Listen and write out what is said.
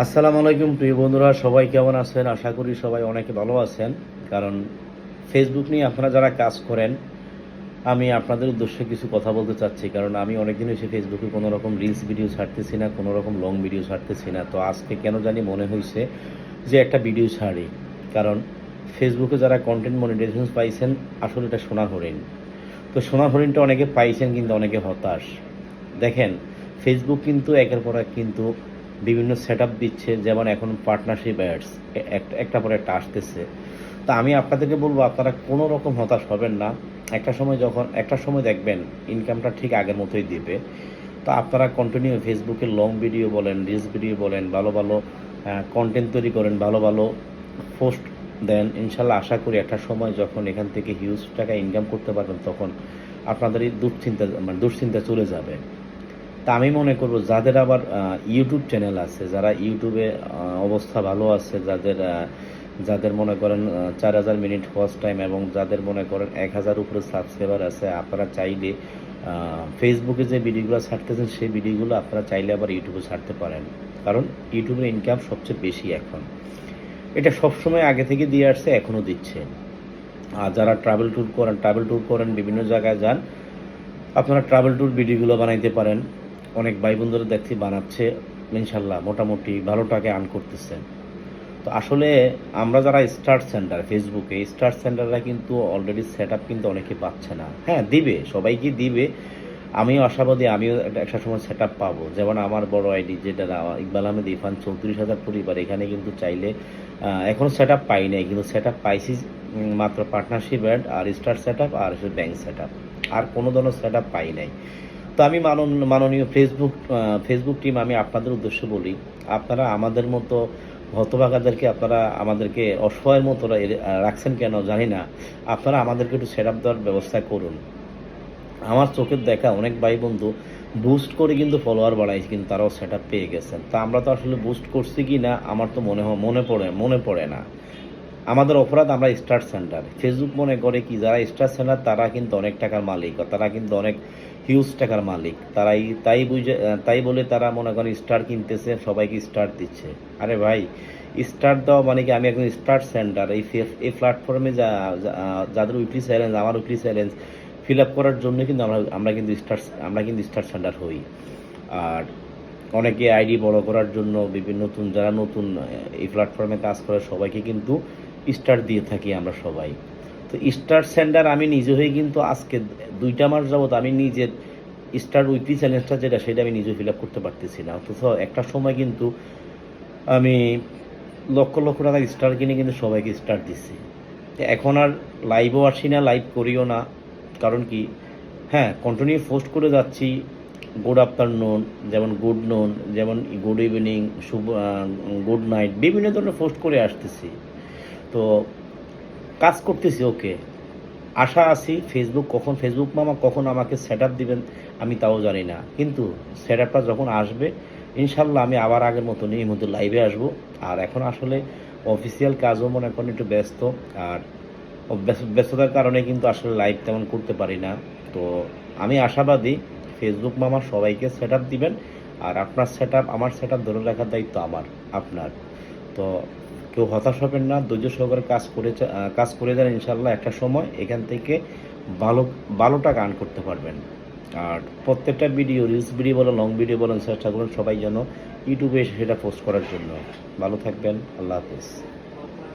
আসসালামু আলাইকুম, প্রিয় বন্ধুরা, সবাই কেমন আছেন? আশা করি সবাই অনেকে ভালো আছেন। কারণ ফেসবুক নিয়ে আপনারা যারা কাজ করেন, আমি আপনাদের উদ্দেশ্যে কিছু কথা বলতে চাচ্ছি। কারণ আমি অনেকদিন এসে ফেসবুকে কোনো রকম রিলস ভিডিও ছাড়তেছি না, কোনো রকম লং ভিডিও ছাড়তেছি না। তো আজকে কেন জানি মনে হয়েছে যে একটা ভিডিও ছাড়ি। কারণ ফেসবুকে যারা কন্টেন্ট মনিটাইজেশন পাইছেন, আসলে এটা সোনার হরিণ। তো সোনার হরিণটা অনেকে পাইছেন, কিন্তু অনেকে হতাশ। দেখেন ফেসবুক কিন্তু একের পর এক কিন্তু বিভিন্ন সেট দিচ্ছে, যেমন এখন পার্টনারশিপ অ্যাডস একটা পরে একটা আসতেছে। তা আমি আপনাদেরকে বলব, আপনারা কোনো রকম হতাশ হবেন না। একটা সময় যখন, একটা সময় দেখবেন ইনকামটা ঠিক আগের মতোই দিবে। তো আপনারা কন্টিনিউ ফেসবুকে লং ভিডিও বলেন রিলস ভিডিও বলেন, ভালো ভালো কন্টেন্ট তৈরি করেন, ভালো ভালো পোস্ট দেন। ইনশাল্লাহ আশা করি একটা সময় যখন এখান থেকে হিউজ টাকা ইনকাম করতে পারবেন, তখন আপনাদের এই দুশ্চিন্তা মানে দুশ্চিন্তা চলে যাবে। তা আমি মনে করব যাদের আবার ইউটিউব চ্যানেল আছে, যারা ইউটিউবে অবস্থা ভালো আছে, যাদের যাদের মনে করেন চার হাজার মিনিট ফার্স্ট টাইম এবং যাদের মনে করেন এক হাজার উপরে সাবস্ক্রাইবার আছে, আপনারা চাইলে ফেসবুকে যে ভিডিওগুলো ছাড়তেছেন, সেই ভিডিওগুলো আপনারা চাইলে আবার ইউটিউবে ছাড়তে পারেন। কারণ ইউটিউবের ইনকাম সবচেয়ে বেশি এখন। এটা সবসময় আগে থেকে দিয়ে আসছে এখনও দিচ্ছে। আর যারা ট্রাভেল ট্যুর করেন ট্রাভেল ট্যুর করেন বিভিন্ন জায়গায় যান, আপনারা ট্রাভেল ট্যুর ভিডিওগুলো বানাইতে পারেন। অনেক ভাই বন্ধুরা দেখছি বানাচ্ছে, ইনশাল্লাহ মোটামুটি ভালো টাকা আর্ন করতেছে। তো আসলে আমরা যারা স্টার সেন্টার ফেসবুকে স্টার সেন্টাররা কিন্তু অলরেডি সেট আপ কিন্তু অনেকে পাচ্ছে না। হ্যাঁ দিবে, সবাইকে দিবে। আমিও আশাবাদী, আমিও একটা সময় সেট আপ পাবো। যেমন আমার বড় আইডি যেটা, ইকবাল আহমেদ ইরফান চৌত্রিশ হাজার পরিবার, এখানে কিন্তু চাইলে এখনও সেট আপ পাই নাই, কিন্তু সেট আপ পাইছি মাত্র পার্টনারশিপ অ্যাড আর স্টার সেট আপ আর ব্যাংক সেট আপ আর কোনো ধরনের সেট আপ পাই নাই। তো আমি মানন, মাননীয় ফেসবুক ফেসবুক টিম আমি আপনাদের উদ্দেশ্যে বলি, আপনারা আমাদের মতো হতভাগাদেরকে আপনারা আমাদেরকে অসহায়ের মতো রাখছেন কেন জানি না। আপনারা আমাদেরকে একটু সেট আপ দেওয়ার ব্যবস্থা করুন। আমার চোখের দেখা অনেক ভাই বন্ধু বুস্ট করে কিন্তু ফলোয়ার বাড়াইছে, কিন্তু তারাও সেট আপ পেয়ে গেছেন। তা আমরা তো আসলে বুস্ট করছি কি না, আমার তো মনে হয় মনে পড়ে মনে পড়ে না। আমাদের অপরাধ আমরা স্টার সেন্টার ফেসবুক মনে করে কি, যারা স্টার সেন্টার তারা কিন্তু অনেক টাকার মালিক, তারা কিন্তু অনেক হিউজ টাকার মালিক। তারাই তাই বুঝে, তাই বলে তারা মনে করেন স্টার কিনতেছে, সবাইকে স্টার দিচ্ছে। আরে ভাই স্টার দেওয়া মানে কি? আমি একজন স্টার সেন্টার এই এই প্ল্যাটফর্মে যা যাদের উইকলি চ্যালেঞ্জ আমার উইকলি চ্যালেঞ্জ ফিল আপ করার জন্য কিন্তু আমরা আমরা কিন্তু স্টার আমরা কিন্তু স্টার সেন্টার হই। আর অনেকে আইডি বড় করার জন্য বিভিন্ন নতুন, যারা নতুন, এই প্ল্যাটফর্মে কাজ করে, সবাইকে কিন্তু স্টার দিয়ে থাকি আমরা সবাই। তো স্টার সেন্টার আমি নিজে হয়ে কিন্তু আজকে দুইটা মাস যাবত আমি নিজের স্টার উইকলি চ্যালেঞ্জটা যেটা সেটা আমি নিজে ফিল আপ করতে পারতেছি না। অথচ একটা সময় কিন্তু আমি লক্ষ লক্ষ টাকার স্টার কিনে কিন্তু সবাইকে স্টার দিচ্ছি এখন আর লাইভও আসি না লাইভ করিও না। কারণ কি? হ্যাঁ কন্টিনিউ পোস্ট করে যাচ্ছি। গুড আফটারনুন যেমন গুড নুন যেমন গুড ইভিনিং শুভ গুড নাইট বিভিন্ন ধরনের পোস্ট করে আসতেছি। তো কাজ করতেছি, ওকে। আশা আছি ফেসবুক কখন ফেসবুক মামা, কখন আমাকে সেট আপ দিবেন, আমি তাও জানি না। কিন্তু সেট আপটা যখন আসবে, ইনশাল্লাহ আমি আবার আগের মতন এই মধ্যে লাইভে আসব। আর এখন আসলে অফিসিয়াল কাজও মনে এখন একটু ব্যস্ত। আর ব্যস্ততার কারণে কিন্তু আসলে লাইভ তেমন করতে পারি না। তো আমি আশাবাদী ফেসবুক মামা সবাইকে সেট আপ দিবেন। আর আপনার সেট আপ আমার সেট আপ ধরে রাখার দায়িত্ব আমার, আপনার। তো কেউ হতাশ হবেন না, ধৈর্য সহকারে কাজ করে কাজ করে যান ইনশাল্লাহ একটা সময়, এখান থেকে ভালো ভালো টাকা আর্ন করতে পারবেন। আর প্রত্যেকটা ভিডিও রিলস ভিডিও বলেন লং ভিডিও বলেন চেষ্টা করুন সবাই যেন ইউটিউবে সেটা পোস্ট করার জন্য। ভালো থাকবেন, আল্লাহ হাফিজ।